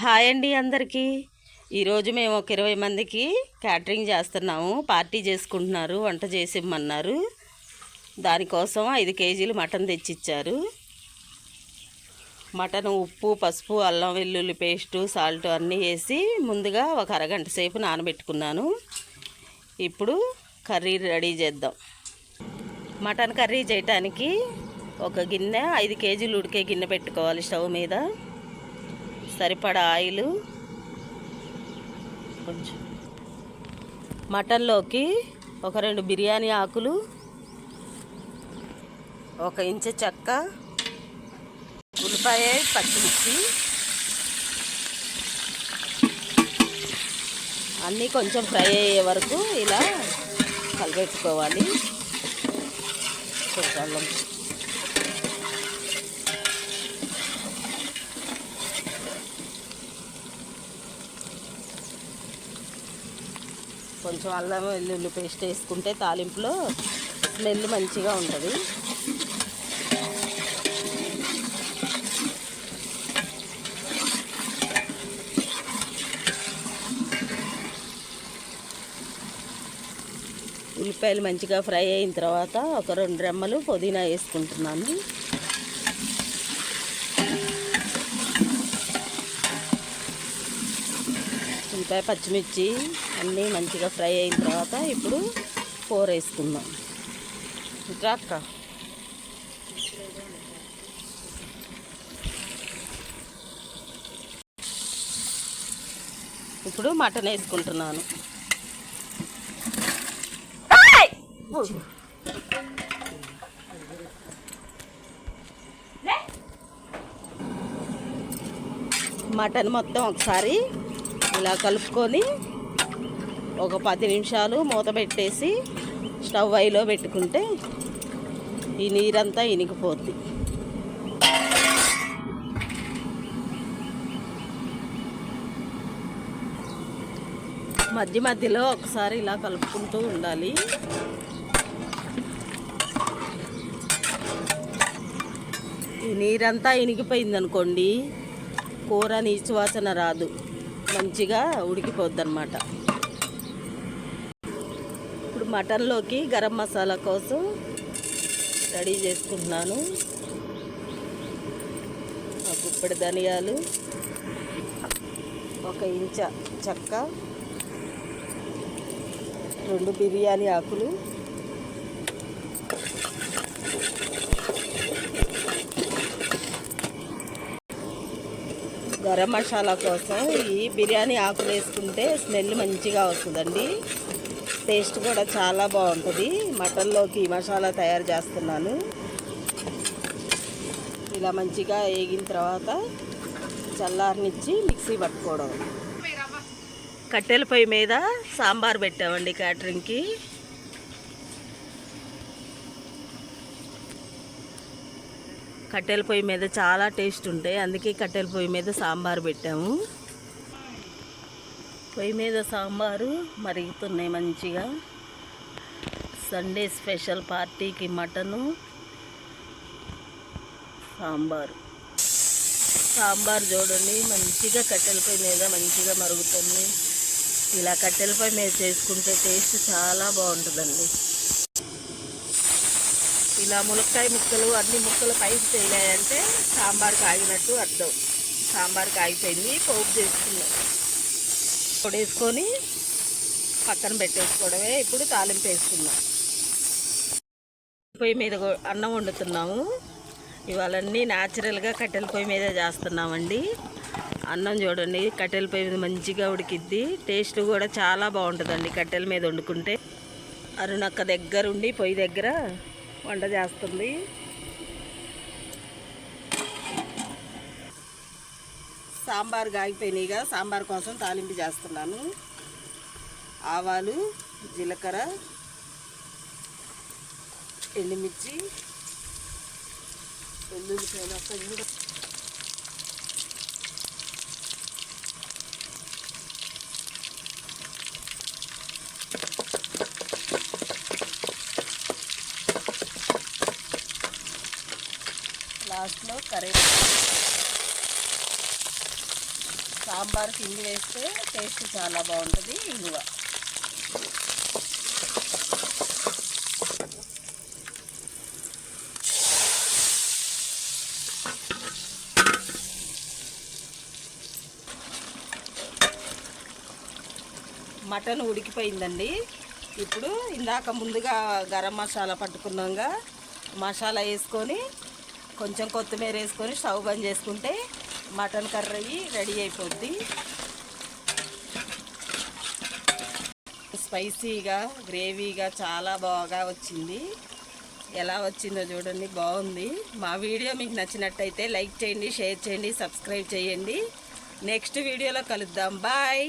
Hi అండి అందరికీ. ఈరోజు మేము ఒక ఇరవై మందికి క్యాటరింగ్ చేస్తున్నాము. పార్టీ చేసుకుంటున్నారు వంట చేసి ఇవ్వమన్నారు దానికోసం ఐదు కేజీలు మటన్ తెచ్చిచ్చారు. మటన్ ఉప్పు పసుపు అల్లం వెల్లుల్లి పేస్టు సాల్ట్ అన్నీ వేసి ముందుగా ఒక అరగంట సేపు నానబెట్టుకున్నాను. ఇప్పుడు కర్రీ రెడీ చేద్దాం. మటన్ కర్రీ చేయటానికి ఒక గిన్నె ఐదు కేజీలు ఉడికే గిన్నె పెట్టుకోవాలి స్టవ్ మీద. సరిపడా ఆయిల్. కొంచెం. మటన్లోకి ఒక రెండు బిర్యానీ ఆకులు. ఒక ఇంచు చెక్క. ఉల్లిపాయ పచ్చిమిర్చి. అన్నీ కొంచెం ఫ్రై అయ్యే వరకు ఇలా కలిపెట్టుకోవాలి. కొంచెం అల్లం కొంచెం అల్లం వెల్లుల్లి పేస్ట్ వేసుకుంటే తాలింపులో స్మెల్ మంచిగా ఉంటుంది. ఉల్లిపాయలు మంచిగా ఫ్రై అయిన తర్వాత ఒక రెండు రెమ్మలు పుదీనా వేసుకుంటున్నాను. ఉల్లిపాయ పచ్చిమిర్చి అన్నీ మంచిగా ఫ్రై అయిన తర్వాత ఇప్పుడు కూర వేసుకుందాం. ఇంకా అక్క. ఇప్పుడు మటన్ వేసుకుంటున్నాను. మటన్ మొత్తం ఒకసారి ఇలా కలుపుకొని ఒక పది నిమిషాలు మూత పెట్టేసి స్టవ్ అయిలో పెట్టుకుంటే ఈ నీరంతా ఇనికిపోద్ది మధ్య మధ్యలో ఒకసారి ఇలా కలుపుకుంటూ ఉండాలి. ఈ నీరంతా ఇనిగిపోయింది అనుకోండి కూర నీచువాసన రాదు. మంచిగా ఉడికిపోద్ది అనమాట ఇప్పుడు మటన్లోకి గరం మసాలా కోసం రెడీ చేసుకుంటున్నాను. ఒక గుప్పెడు ధనియాలు ఒక ఇంచ చెక్క రెండు బిర్యానీ ఆకులు గరం మసాలా కోసం ఈ బిర్యానీ ఆకులు వేసుకుంటే స్మెల్ మంచిగా వస్తుందండి. టేస్ట్ కూడా చాలా బాగుంటుంది. మటన్లోకి ఈ మసాలా తయారు చేస్తున్నాను. ఇలా మంచిగా వేగిన తర్వాత చల్లారనిచ్చి మిక్సీ పట్టుకోవడం. కట్టెల పొయ్యి మీద సాంబార్ పెట్టామండి క్యాటరింగ్కి. కట్టెల పొయ్యి మీద చాలా టేస్ట్ ఉంటాయి. అందుకే కట్టెల పొయ్యి మీద సాంబార్ పెట్టాము. పొయ్యి మీద సాంబారు మరుగుతున్నాయి మంచిగా. సండే స్పెషల్ పార్టీకి మటను సాంబారు. సాంబార్ చూడండి మంచిగా కట్టెల పొయ్యి మీద మంచిగా మరుగుతుంది. ఇలా కట్టెల పొయ్యి మీద చేసుకుంటే టేస్ట్ చాలా బాగుంటుందండి. ఇలా ములక్కాయ ముక్కలు అన్ని ముక్కలు పైకి తేలాయంటే సాంబార్ కాగినట్టు అర్థం. సాంబార్ కాగిపోయింది పోపు చేసుకున్నాం. పొడేసుకొని పక్కన పెట్టేసుకోవడమే. ఇప్పుడు తాలింపు వేసుకున్నాం పొయ్యి మీద అన్నం వండుతున్నాము. ఇవాళన్నీ న్యాచురల్గా కట్టెల పొయ్యి మీద చేస్తున్నామండి. అన్నం చూడండి కట్టెల పొయ్యి మీద మంచిగా ఉడికిద్ది. టేస్ట్ కూడా చాలా బాగుంటుందండి కట్టెల మీద వండుకుంటే. అరుణక్క దగ్గరుండి పొయ్యి దగ్గర వంట చేస్తుంది. సాంబార్ గాగిపోయినాయిగా సాంబార్ కోసం తాలింపు చేస్తున్నాను. ఆవాలు జీలకర్ర ఎండుమిర్చి వెల్లుల్లిపాయలు అక్కడ లాస్ట్లో కర్రీ సాంబార్ కింది వేస్తే టేస్ట్ చాలా బాగుంటుంది ఇంగువ మటన్ ఉడికిపోయిందండి. ఇప్పుడు ఇందాక ముందుగా గరం మసాలా పట్టుకున్నాక మసాలా వేసుకొని కొంచెం కొత్తిమీర వేసుకొని స్టవ్ బంద్ చేసుకుంటే మటన్ కర్రీ రెడీ అయిపోద్ది. స్పైసీగా గ్రేవీగా చాలా బాగా వచ్చింది. ఎలా వచ్చిందో చూడండి బాగుంది. మా వీడియో మీకు నచ్చినట్టయితే లైక్ చేయండి షేర్ చేయండి సబ్స్క్రైబ్ చేయండి. నెక్స్ట్ వీడియోలో కలుద్దాం. బాయ్.